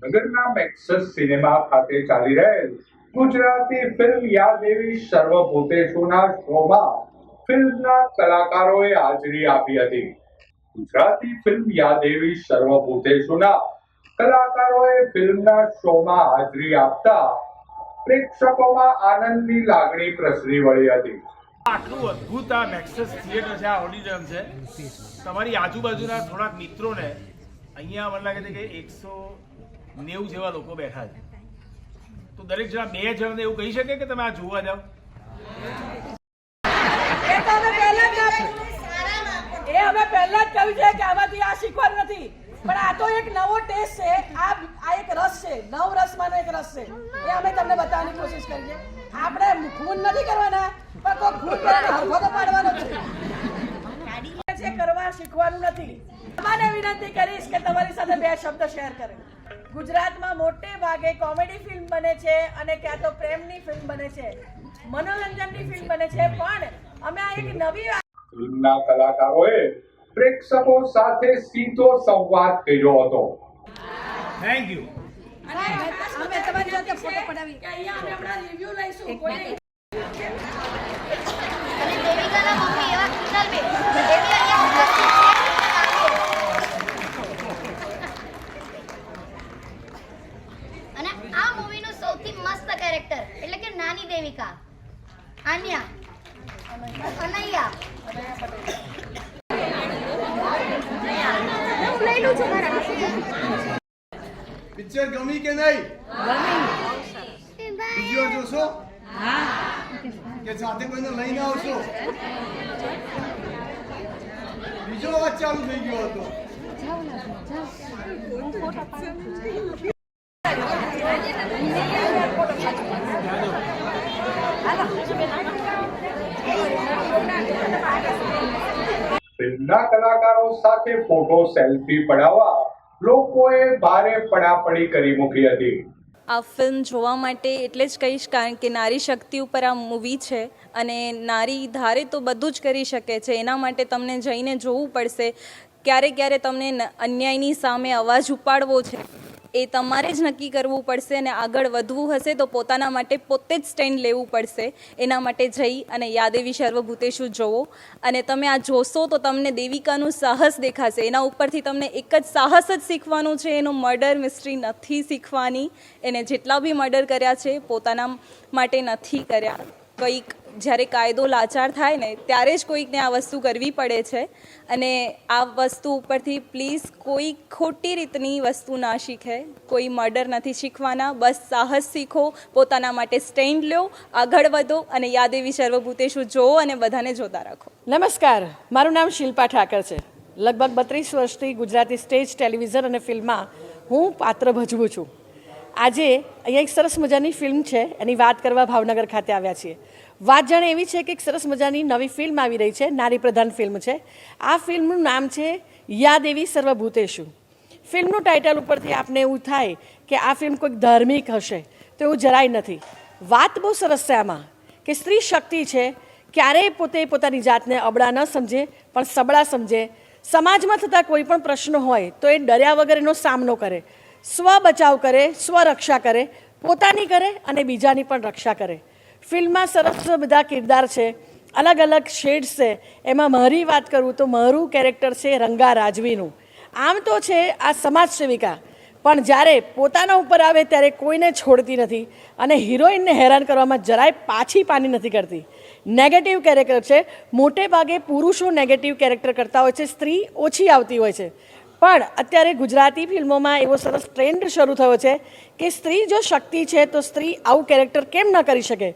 ભાવનગરના મેક્સસ સિનેમા ખાતે ચાલી રહેલ ગુજરાતી ફિલ્મ યાદ એવી શોમાં ફિલ્મના કલાકારોએ હાજરી આપી હતી. ગુજરાતી ફિલ્મ યાદેવી સર્વભૂતેશોના કલાકારોએ ફિલ્મના શોમાં હાજરી આપતા પ્રેક્ષકોમાં આનંદની લાગણી પ્રસરી વળી હતી. આટલું અદ્ભુત આ મેક્સસ થિયેટર છે, આ ઓડિટોરિયમ છે. તમારી આજુબાજુના થોડાક મિત્રોને અહીંયા મને લાગે છે કે એકસો નેવું જેવા લોકો બેઠા છે. તો દરેક જણા બે જણને એવું કહી શકે કે તમે આ જોવા જાઓ? એ અમે પહેલા જ કહ્યું. કે આમાંથી આ શીખવાનું નથી. પણ આ તો એક નવો ટેસ્ટ છે. આ આ એક રસ છે. નવ રસમાંનો એક રસ છે. એ અમે તમને બતાવવાની કોશિશ કરી આપણે ખૂન નથી કરવાના, પણ કોઈ ખૂન હરખો તો પાડવાનો છે. કરવા શીખવાનું નથી તમારે વિનંતી કરીશ કે તમારી સાથે બે શબ્દ શેર કરે. ગુજરાતમાં મોટે ભાગે કોમેડી ફિલ્મ બને છે અને ક્યાં તો પ્રેમની ફિલ્મ બને છે મનોરંજનની ફિલ્મ બને છે પણ અમે આ એક નવી ફિલ્મના કલાકારોએ પ્રેક્ષકો સાથે સીધો સંવાદ કર્યો હતો. થેન્ક યુ અમે તમારી સાથે ફોટો પડાવી. અહીંયા અમે હમણાં રિવ્યુ લઈશું કોઈ અને દેવિકાના મમ્મી એવા કૃણાલબેન એ બી અહીંયા ઉપસ્થિત છે અને આ મૂવીનું સૌથી મસ્ત કેરેક્ટર કે દેવિકા. આન્યા. અનૈયા. પિક્ચર ગમી કે નહીં? બીજી વાર જોશો? કે સાથે કોઈને લઈને આવશો? બીજો અવાજ ચાલુ થઈ ગયો હતો. ફિલ્મના કલાકારો સાથે ફોટો સેલ્ફી પડાવવા લોકોએ ભારે પડાપડી કરી મૂકી હતી. આ ફિલ્મ જોવા માટે એટલે જ કહીશ કારણ કે નારી શક્તિ ઉપર આ મૂવી છે અને નારી ધારે તો બધું જ કરી શકે છે. એના માટે તમને જઈને જોવું પડશે ક્યારે ક્યારે તમને અન્યાયની સામે અવાજ ઉપાડવો છે. એ તમારે જ નક્કી કરવું પડશે અને આગળ વધવું હશે તો પોતાના માટે પોતે જ સ્ટેન્ડ લેવું પડશે. એના માટે જઈ અને યાદેવી સર્વભૂતેશુ જોવો. અને તમે આ જોશો તો તમને દેવિકાનું સાહસ દેખાશે. એના ઉપરથી તમને એક જ સાહસ જ શીખવાનું છે. એનું મર્ડર મિસ્ટ્રી નથી શીખવાની. એને જેટલા બી મર્ડર કર્યા છે, પોતાના માટે નથી કર્યા. કંઈક જ્યારે કાયદો લાચાર થાય ને, ત્યારે જ કોઈકને આ વસ્તુ કરવી પડે છે. અને આ વસ્તુ ઉપરથી પ્લીઝ કોઈ ખોટી રીતની વસ્તુ ના શીખે. કોઈ મર્ડર નથી શીખવાના. બસ સાહસ શીખો, પોતાના માટે સ્ટેન્ડ લો, આગળ વધો અને યાદ એવી સર્વભૂતેશુ જોવો અને બધાને જોતા રાખો. નમસ્કાર. મારું નામ શિલ્પા ઠાકર છે. લગભગ બત્રીસ વર્ષથી ગુજરાતી સ્ટેજ ટેલિવિઝન અને ફિલ્મમાં હું પાત્ર ભજવું છું. આજે અહીંયા એક સરસ મજાની ફિલ્મ છે. એની વાત કરવા ભાવનગર ખાતે આવ્યા છીએ. વાત જાણે એવી છે કે એક સરસ મજાની નવી ફિલ્મ આવી રહી છે. નારી પ્રધાન ફિલ્મ છે. આ ફિલ્મનું નામ છે યાદ એવી સર્વભૂતેશુ ફિલ્મનું ટાઇટલ ઉપરથી આપને એવું થાય કે આ ફિલ્મ કોઈક ધાર્મિક હશે, તો એવું જરાય નથી. વાત બહુ સરસ છે આમાં કે સ્ત્રી શક્તિ છે, ક્યારેય પોતે પોતાની જાતને અબળા ન સમજે, પણ સબળા સમજે. સમાજમાં થતા કોઈ પણ પ્રશ્નો હોય તો એ ડર્યા વગર એનો સામનો કરે. સ્વ બચાવ કરે સ્વરક્ષા કરે, પોતાની કરે અને બીજાની પણ રક્ષા કરે. ફિલ્મમાં સરસ બધા કિરદાર છે, અલગ અલગ શેડ્સ છે. એમાં મારી વાત કરું તો મારું કેરેક્ટર છે રંગા રાજવીનું. આમ તો છે આ સમાજ સેવિકા પણ જ્યારે પોતાના ઉપર આવે ત્યારે કોઈને છોડતી નથી અને હિરોઈનને હેરાન કરવામાં જરાય પાછી પાની નથી કરતી. નેગેટિવ કેરેક્ટર છે. મોટે ભાગે પુરુષો નેગેટિવ કેરેક્ટર કરતા હોય છે, સ્ત્રી ઓછી આવતી હોય છે. પણ અત્યારે ગુજરાતી ફિલ્મોમાં એવો સરસ ટ્રેન્ડ શરૂ થયો છે કે સ્ત્રી જો શક્તિ છે તો સ્ત્રી આવું કેરેક્ટર કેમ ન કરી શકે?